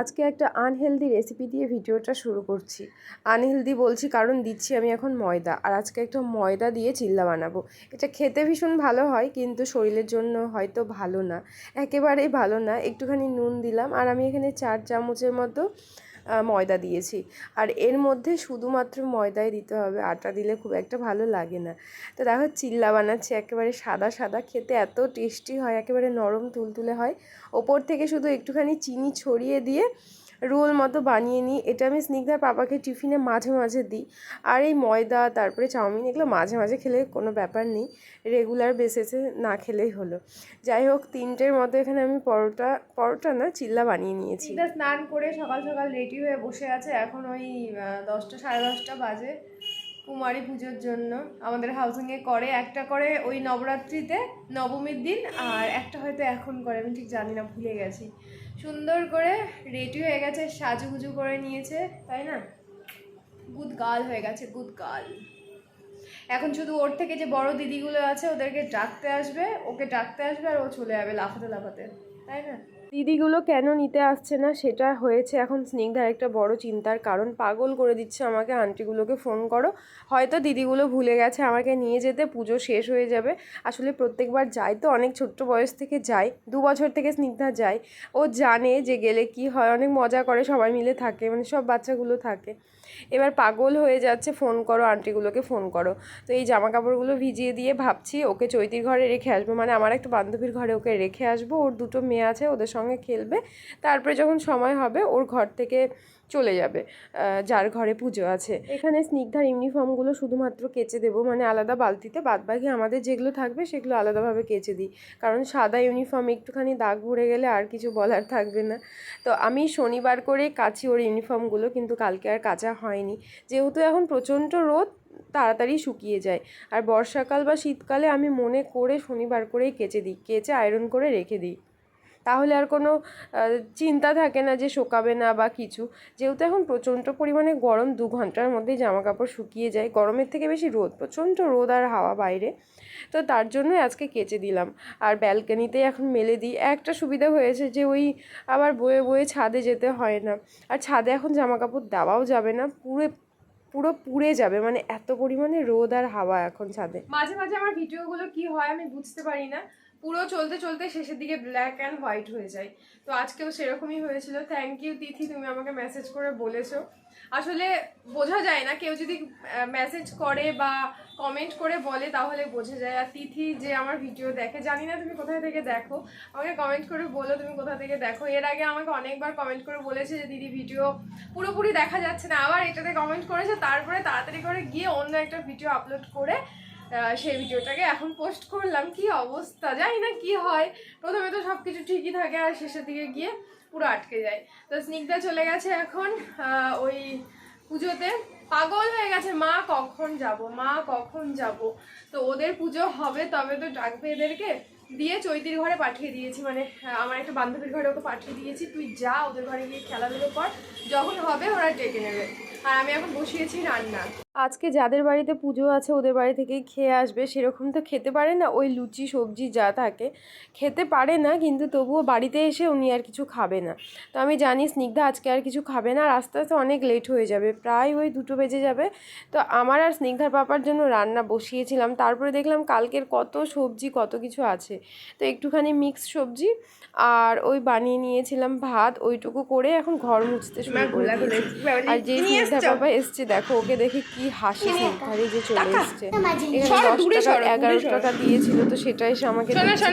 আজকে একটা unhealthy recipe দিয়ে ভিডিওটা শুরু করছি। আনহেলদি বলছি কারণ দিচ্ছি আমি এখন ময়দা। আর আজকে একটা ময়দা দিয়ে চিল্লা বানাবো। এটা খেতে ভীষণ ভালো হয়, কিন্তু শরীরের জন্য হয়তো ভালো না। একেবারেই ভালো না। একটুখানি নুন দিলাম। আর আমি এখানে চার চামচের মতো ময়দা দিয়েছি। আর এর মধ্যে শুধুমাত্র ময়দাই দিতে হবে, আটা দিলে খুব একটা ভালো লাগে না। তো দেখো চিল্লা বানাচ্ছি, একেবারে সাদা সাদা, খেতে এত টেস্টি হয়, একেবারে নরম, তুলতুলে হয়। ওপর থেকে শুধু একটুখানি চিনি ছড়িয়ে দিয়ে রোল মতো বানিয়ে নিই। এটা আমি স্নিগ্ধার পাপাকে টিফিনে মাঝে মাঝে দিই। আর এই ময়দা, তারপরে চাউমিন এগুলো মাঝে মাঝে খেলে কোনো ব্যাপার নেই। রেগুলার বেসেসে না খেলেই হলো। যাই হোক, তিনটের মতো এখানে আমি পরোটা পরোটা না, চিল্লা বানিয়ে নিয়েছি। স্নান করে সকাল সকাল রেডি হয়ে বসে আছে। এখন ওই দশটা, সাড়ে দশটা বাজে কুমারী পুজোর জন্য। আমাদের হাউসিংয়ে করে, একটা করে ওই নবরাত্রিতে নবমীর দিন, আর একটা হয়তো এখন করে, আমি ঠিক জানি না, ভুলে গেছি। সুন্দর করে রেডি হয়ে গেছে, সাজুগুজু করে নিয়েছে, তাই না? গুড গার্ল হয়ে গেছে গুড গার্ল এখন শুধু ওর থেকে যে বড় দিদিগুলো আছে, ওদেরকে ডাকতে আসবে, ওকে ডাকতে আসবে আর ও চলে যাবে লাফাতে লাফাতে, তাই না? দিদিগুলো কেন নিতে আসছে না? সেটা হয়েছে এখন স্নিগ্ধার একটা বড় চিন্তার কারণ। পাগল করে দিচ্ছে আমাকে, আন্টিগুলোকে ফোন করো। হয়তো দিদিগুলো ভুলে গেছে আমাকে নিয়ে যেতে, পুজো শেষ হয়ে যাবে। আসলে প্রত্যেকবার যাই তো, অনেক ছোট্ট বয়স থেকে যাই। দু বছর থেকে স্নিগ্ধা যায় ও জানে যে গেলে কি হয়, অনেক মজা করে সবাই মিলে থাকে মানে সব বাচ্চাগুলো থাকে। এবার পাগল হয়ে যাচ্ছে, ফোন করো, আন্টিগুলোকে ফোন করো। তো এই জামা কাপড়গুলো ভিজিয়ে দিয়ে ভাবছি ওকে চৈতির ঘরে রেখে আসব। মানে আমার একটা বান্ধবীর ঘরে ওকে রেখে আসব। ওর দুটো মেয়ে আছে, ওদের সঙ্গে খেলবে। তারপরে যখন সময় হবে, ওর ঘর থেকে চলে যাবে যার ঘরে পুজো আছে। এখানে স্নিগ্ধার ইউনিফর্মগুলো শুধুমাত্র কেচে দেবো মানে আলাদা বালতিতে। বাদবাকি আমাদের যেগুলো থাকবে সেগুলো আলাদাভাবে কেচে দিই। কারণ সাদা ইউনিফর্ম একটুখানি দাগ ভরে গেলে আর কিছু বলার থাকবে না। তো আমি শনিবার করে কাচি ওর ইউনিফর্মগুলো কিন্তু কালকে আর কাচা হয়নি। যেহেতু এখন প্রচণ্ড রোদ, তাড়াতাড়ি শুকিয়ে যায়। আর বর্ষাকাল বা শীতকালে আমি মনে করে শনিবার করেই কেচে দিই, কেচে আয়রন করে রেখে দিই। তাহলে আর কোনো চিন্তা থাকে না যে শোকাবে না বা কিছু। যেহেতু এখন প্রচণ্ড পরিমাণে গরম, দু ঘণ্টার মধ্যেই জামা কাপড় শুকিয়ে যায়। গরমের থেকে বেশি রোদ, প্রচণ্ড রোদ আর হাওয়া বাইরে। তো তার জন্যই আজকে কেচে দিলাম। আর ব্যালকানিতে এখন মেলে দিই। একটা সুবিধা হয়েছে যে ওই আবার বয়ে বয়ে ছাদে যেতে হয় না। আর ছাদে এখন জামা কাপড় দেওয়াও যাবে না পুরো পুরো পুড়ে যাবে। মানে এত পরিমাণে রোদ আর হাওয়া এখন ছাদে। মাঝে মাঝে আমার ভিডিওগুলো কি হয় আমি বুঝতে পারি না। পুরো চলতে চলতে শেষের দিকে ব্ল্যাক অ্যান্ড হোয়াইট হয়ে যায়। তো আজকেও সেরকমই হয়েছিল। থ্যাংক ইউ তিথি, তুমি আমাকে মেসেজ করে বলেছ। আসলে বোঝা যায় না, কেউ যদি মেসেজ করে বা কমেন্ট করে বলে তাহলে বোঝা যায়। আর তিথি যে আমার ভিডিও দেখে, জানি না তুমি কোথায় থেকে দেখো, আমাকে কমেন্ট করে বলো তুমি কোথা থেকে দেখো। এর আগে আমাকে অনেকবার কমেন্ট করে বলেছে যে, দিদি ভিডিও পুরোপুরি দেখা যাচ্ছে না। আবার এটাতে কমেন্ট করেছে, তারপরে তাড়াতাড়ি করে গিয়ে অন্য একটা ভিডিও আপলোড করে সেই ভিডিওটাকে এখন পোস্ট করলাম। কি অবস্থা? জানি না কি হয়। প্রথমে তো সব কিছু ঠিকই থাকে আর শেষের দিকে গিয়ে পুরো আটকে যায়। তো স্নিগ্ধা চলে গেছে এখন ওই পুজোতে। পাগল হয়ে গেছে, মা কখন যাব, মা কখন যাব? তো ওদের পুজো হবে, তবে তো ডাকবে এদেরকে দিয়ে চৈতির ঘরে পাঠিয়ে দিয়েছি মানে আমার একটা বান্ধবীর ঘরে ওকে পাঠিয়ে দিয়েছি। তুই যা, ওদের ঘরে গিয়ে খেলাধুলো কর, যখন হবে ওরা ডেকে নেবে। আর আমি এখন বসিয়েছি রান্না। আজকে যাদের বাড়িতে পুজো আছে, ওদের বাড়ি থেকেই খেয়ে আসবে। সেরকম তো খেতে পারে না, ওই লুচি, সবজি যা থাকে। খেতে পারে না, কিন্তু তবুও বাড়িতে এসে উনি আর কিছু খাবে না। তো আমি জানি, স্নিগ্ধা আজকে আর কিছু খাবে না, আর আস্তে আস্তে অনেক লেট হয়ে যাবে। প্রায় ওই দুটো বেজে যাবে। তো আমার আর স্নিগ্ধার পাপার জন্য রান্না বসিয়েছিলাম। তারপরে দেখলাম কালকের কত সবজি কত কিছু আছে। তো একটুখানি মিক্স সবজি আর ওই বানিয়ে নিয়েছিলাম ভাত। ওইটুকু করে এখন ঘর মুছতে শুরু করে আর যে স্নিগ্ধা বাবা এসছে দেখো ওকে দেখে কি হাসি স্নিগ্ধারই যে চলে এসছে। এখানে দশ টাকা এগারো টাকা দিয়েছিল তো সেটা এসে আমাকে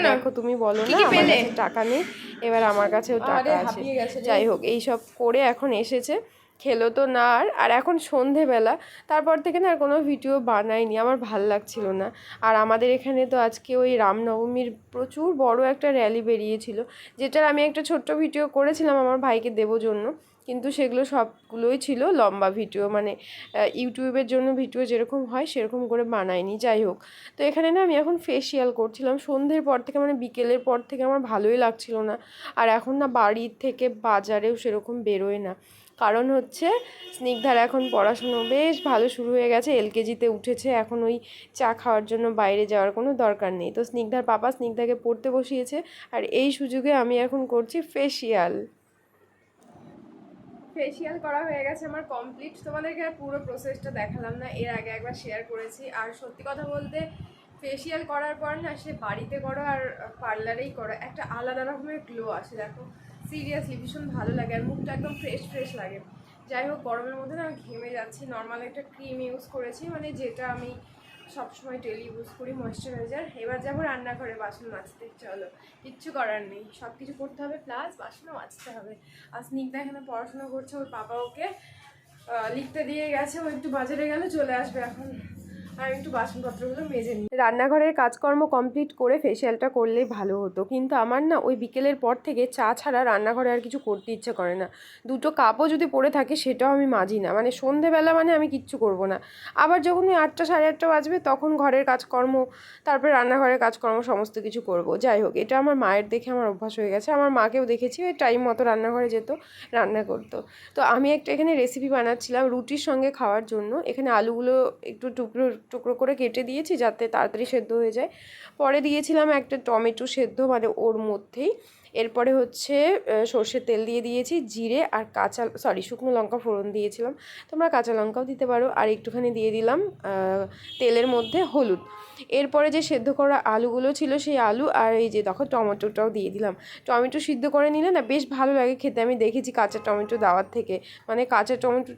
দেখো তুমি বলো না আমার কাছে টাকা নেই এবার আমার কাছেও টাকা আছে। যাই হোক এইসব করে এখন এসেছে। খেলো তো না আর আর এখন সন্ধেবেলা। তারপর থেকে না আর কোনো ভিডিও বানাইনি, আমার ভালো লাগছিল না। আর আমাদের এখানে তো আজকে ওই রামনবমীর প্রচুর বড় একটা র্যালি বেরিয়েছিল, যেটার আমি একটা ছোট্ট ভিডিও করেছিলাম আমার ভাইকে দেবো জন্য। কিন্তু সেগুলো সবগুলোই ছিল লম্বা ভিডিও মানে ইউটিউবের জন্য ভিডিও যেরকম হয় সেরকম করে বানাইনি, যাই হোক। তো এখানে না আমি এখন ফেসিয়াল করছিলাম, সন্ধ্যের পর থেকে মানে বিকেলের পর থেকে আমার ভালোই লাগছিল না। আর এখন না বাড়ির থেকে বাজারেও সেরকম বেরোয় না। কারণ হচ্ছে স্নিগ্ধার এখন পড়াশুনো বেশ ভালো শুরু হয়ে গেছে, এলকেজিতে উঠেছে, এখন ওই চা খাওয়ার জন্য বাইরে যাওয়ার কোনো দরকার নেই। তো স্নিগ্ধার পাপা স্নিগ্ধাকে পড়তে বসিয়েছে আর এই সুযোগে আমি এখন করছি ফেসিয়াল ফেসিয়াল করা হয়ে গেছে আমার কমপ্লিট তোমাদেরকে আর পুরো প্রসেসটা দেখালাম না, এর আগে একবার শেয়ার করেছি। আর সত্যি কথা বলতে ফেসিয়াল করার পর না সে বাড়িতে করো আর পার্লারেই করো, একটা আলাদা রকমের গ্লো আসে, দেখো। সিরিয়াসলি ভীষণ ভালো লাগে আর মুখটা একদম ফ্রেশ ফ্রেশ লাগে। যাই হোক, গরমের মধ্যে না আমি ঘেমে যাচ্ছি। নর্মাল একটা ক্রিম ইউজ করেছি মানে যেটা আমি সবসময় ডেলি ইউজ করি ময়শ্চারাইজার এবার যাব রান্নাঘরে বাসন মাজতে, চলো। কিচ্ছু করার নেই। সব কিছু করতে হবে প্লাস বাসনও মাজতে হবে। আর স্নিগ্ধা এখানে পড়াশোনা করছে, ওর বাবা ওকে লিখতে দিয়ে গেছে, ও একটু বাজারে গেলে চলে আসবে এখন। আমি একটু বাসনপত্রগুলো মেজে নিই। রান্নাঘরের কাজকর্ম কমপ্লিট করে ফেসিয়ালটা করলেই ভালো হতো। কিন্তু আমার না ওই বিকেলের পর থেকে চা ছাড়া রান্নাঘরে আর কিছু করতে ইচ্ছে করে না। দুটো কাপও যদি পড়ে থাকে সেটাও আমি মাজি না। মানে সন্ধেবেলা মানে আমি কিচ্ছু করব না। আবার যখন ওই আটটা সাড়ে আটটা বাজবে তখন ঘরের কাজকর্ম, তারপরে রান্নাঘরের কাজকর্ম সমস্ত কিছু করব। যাই হোক, এটা আমার মায়ের দেখে আমার অভ্যাস হয়ে গেছে। আমার মাকেও দেখেছি, ওই টাইম মতো রান্নাঘরে যেত, রান্না করতো। তো আমি একটা এখানে রেসিপি বানাচ্ছিলাম রুটির সঙ্গে খাওয়ার জন্য। এখানে আলুগুলো একটু টুকরো টুকরো করে কেটে দিয়েছি যাতে তাড়াতাড়ি সেদ্ধ হয়ে যায়। পরে দিয়েছিলাম একটা টমেটো সেদ্ধ মানে ওর মধ্যেই। এরপরে হচ্ছে সর্ষের তেল দিয়ে দিয়েছি, জিরে আর কাঁচা সরি শুকনো লঙ্কা ফোড়ন দিয়েছিলাম। তোমরা কাঁচা লঙ্কাও দিতে পারো। আর একটুখানি দিয়ে দিলাম তেলের মধ্যে হলুদ। এরপরে যে সেদ্ধ করা আলুগুলো ছিল, সেই আলু আর এই যে দেখো টমেটোটাও দিয়ে দিলাম। টমেটো সিদ্ধ করে নিলে না বেশ ভালো লাগে খেতে। আমি দেখেছি কাঁচা টমেটো দেওয়ার থেকে। মানে কাঁচা টমেটো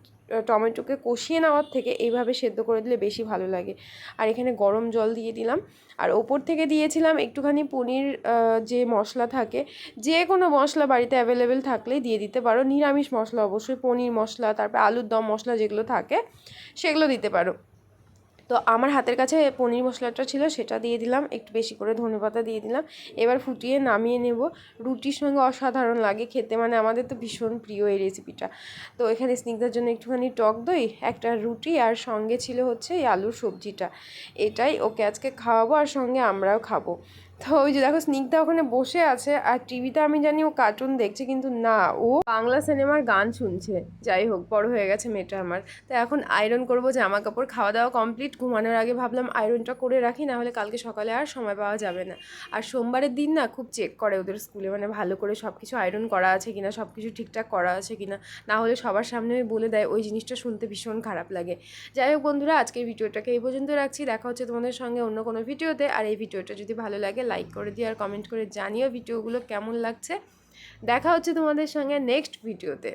টমেটোকে কষিয়ে নেওয়ার থেকে এইভাবে সেদ্ধ করে দিলে বেশি ভালো লাগে। আর এখানে গরম জল দিয়ে দিলাম। আর ওপর থেকে দিয়েছিলাম একটুখানি পনির যে মশলা থাকে, যে কোনো মশলা বাড়িতে অ্যাভেলেবেল থাকলেই দিয়ে দিতে পারো। নিরামিষ মশলা অবশ্যই, পনির মশলা, তারপর আলুর দম মশলা যেগুলো থাকে, সেগুলো দিতে পারো। তো আমার হাতের কাছে পনির মশলাটা ছিল, সেটা দিয়ে দিলাম, একটু বেশি করে ধনেপাতা দিয়ে দিলাম। এবার ফুটিয়ে নামিয়ে নেব। রুটির সঙ্গে অসাধারণ লাগে খেতে মানে আমাদের তো ভীষণ প্রিয় এই রেসিপিটা তো এখানে স্নিগ্ধার জন্য একটুখানি টক দই, একটা রুটি, আর সঙ্গে ছিল হচ্ছে এই আলুর সবজিটা। এটাই ওকে আজকে খাওয়াবো, আর সঙ্গে আমরাও খাব। তো ওই যে দেখো স্নিগ্ধা ওখানে বসে আছে আর টিভিতে আমি জানি ও কার্টুন দেখছে কিন্তু না, ও বাংলা সিনেমার গান শুনছে। যাই হোক, বড় হয়ে গেছে মেয়েটা আমার। তো এখন আয়রন করব জামা কাপড়, খাওয়া দাওয়া কমপ্লিট ঘুমানোর আগে ভাবলাম আয়রনটা করে রাখি, না হলে কালকে সকালে আর সময় পাওয়া যাবে না। আর সোমবারের দিন না খুব চেক করে ওদের স্কুলে মানে ভালো করে সব কিছু আয়রন করা আছে কিনা সব কিছু ঠিকঠাক করা আছে কিনা। না হলে সবার সামনে বলে দেয়, ওই জিনিসটা শুনতে ভীষণ খারাপ লাগে। যাই হোক বন্ধুরা, আজকের ভিডিওটাকে এই পর্যন্ত রাখছি। দেখা হচ্ছে তোমাদের সঙ্গে অন্য কোনো ভিডিওতে। আর এই ভিডিওটা যদি ভালো লাগে লাইক করে দিও আর কমেন্ট করে জানিও ভিডিওগুলো কেমন লাগছে। দেখা হচ্ছে তোমাদের সঙ্গে নেক্সট ভিডিওতে